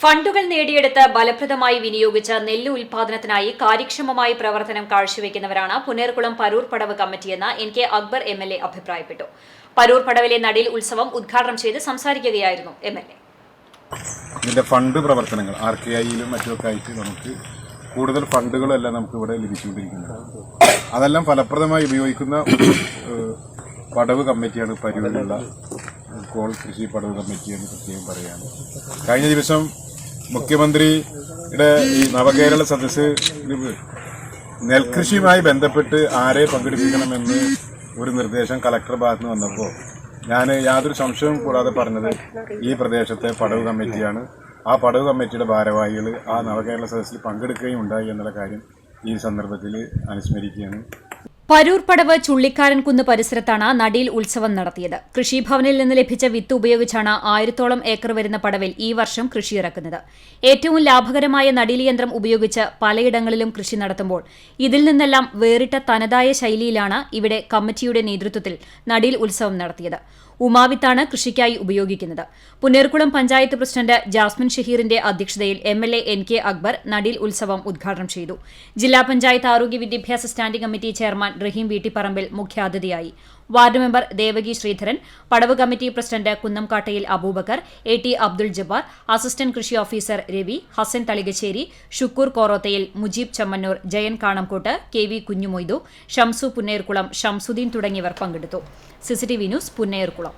ഫണ്ടുകൾ നേടിയെടുത്ത് ഫലപ്രദമായി വിനിയോഗിച്ച നെല്ല് ഉൽപാദനത്തിനായി കാര്യക്ഷമമായി പ്രവർത്തനം കാഴ്ചവെക്കുന്നവരാണ് പുനേർകുളം പരൂർ പടവ് കമ്മിറ്റിയെന്ന് N K Akbar M L A അഭിപ്രായപ്പെട്ടു. പരൂർ പടവിലെ നടീൽ ഉത്സവം ഉദ്ഘാടനം ചെയ്ത് സംസാരിക്കുകയായിരുന്നു എം എൽ എ. ഫണ്ട് പ്രവർത്തനങ്ങൾ ആർ കെ ഐയിലും ആയിട്ട് നമുക്ക് കൂടുതൽ ഫണ്ടുകളെല്ലാം നമുക്ക് ഇവിടെ ലഭിച്ചുകൊണ്ടിരിക്കുന്നത് അതെല്ലാം ഫലപ്രദമായി ഉപയോഗിക്കുന്ന ഒരു പടവ് കമ്മിറ്റിയാണ് പരിവിലുള്ള കോൾ കൃഷി പടവ് കമ്മിറ്റി എന്ന് പ്രത്യേകം പറയുകയാണ് കഴിഞ്ഞ ദിവസം മുഖ്യമന്ത്രിയുടെ ഈ നവകേരള സദസ്സ് നെൽകൃഷിയുമായി ബന്ധപ്പെട്ട് ആരെ പങ്കെടുപ്പിക്കണമെന്ന് ഒരു നിർദ്ദേശം കളക്ടർ ഭാഗത്ത് നിന്ന് വന്നപ്പോൾ ഞാൻ യാതൊരു സംശയവും കൂടാതെ പറഞ്ഞത് ഈ പ്രദേശത്തെ പടവ് കമ്മിറ്റിയാണ്. ആ പടവ് കമ്മിറ്റിയുടെ ഭാരവാഹികൾ ആ നവകേരള സദസ്സിൽ പങ്കെടുക്കുകയും ഉണ്ടായി എന്നുള്ള കാര്യം ഈ സന്ദർഭത്തിൽ അനുസ്മരിക്കുകയാണ്. പരൂർ പടവ് ചുള്ളിക്കാരൻകുന്ന് പരിസരത്താണ് നടിയിൽ ഉത്സവം നടത്തിയത്. കൃഷിഭവനിൽ നിന്ന് ലഭിച്ച വിത്ത് ഉപയോഗിച്ചാണ് ആയിരത്തോളം ഏക്കർ വരുന്ന പടവിൽ ഈ വർഷം കൃഷി ഇറക്കുന്നത്. ഏറ്റവും ലാഭകരമായ നടീൽ യന്ത്രം ഉപയോഗിച്ച് പലയിടങ്ങളിലും കൃഷി നടത്തുമ്പോൾ ഇതിൽ നിന്നെല്ലാം വേറിട്ട തനതായ ശൈലിയിലാണ് ഇവിടെ കമ്മിറ്റിയുടെ നേതൃത്വത്തിൽ നടീൽ ഉത്സവം നടത്തിയത്. ഉമാവിത്താണ് കൃഷിക്കായി ഉപയോഗിക്കുന്നത്. പുന്നേർകുളം പഞ്ചായത്ത് പ്രസിഡന്റ് ജാസ്മിൻ ഷഹീറിന്റെ അധ്യക്ഷതയിൽ M L A N K Akbar നടീൽ ഉത്സവം ഉദ്ഘാടനം ചെയ്തു. ജില്ലാ പഞ്ചായത്ത് ആരോഗ്യ വിദ്യാഭ്യാസ standing committee chairman Rahim Veettipparambil മുഖ്യാതിഥിയായി. Ward member Devaki Sreedharan Padav committee president Kunnamkattayil Aboobacker A T Abdul Jabbar assistant കൃഷി officer Ravi Hassan Thalikassery Shukoor Korothayil Mujeeb Chammannur Jayan Kanamkottu K V Kunjumoidu Shamsu Punnerkulam Shamsudheen തുടങ്ങിയവർ പങ്കെടുത്തു. CCTV news Punnerkulam.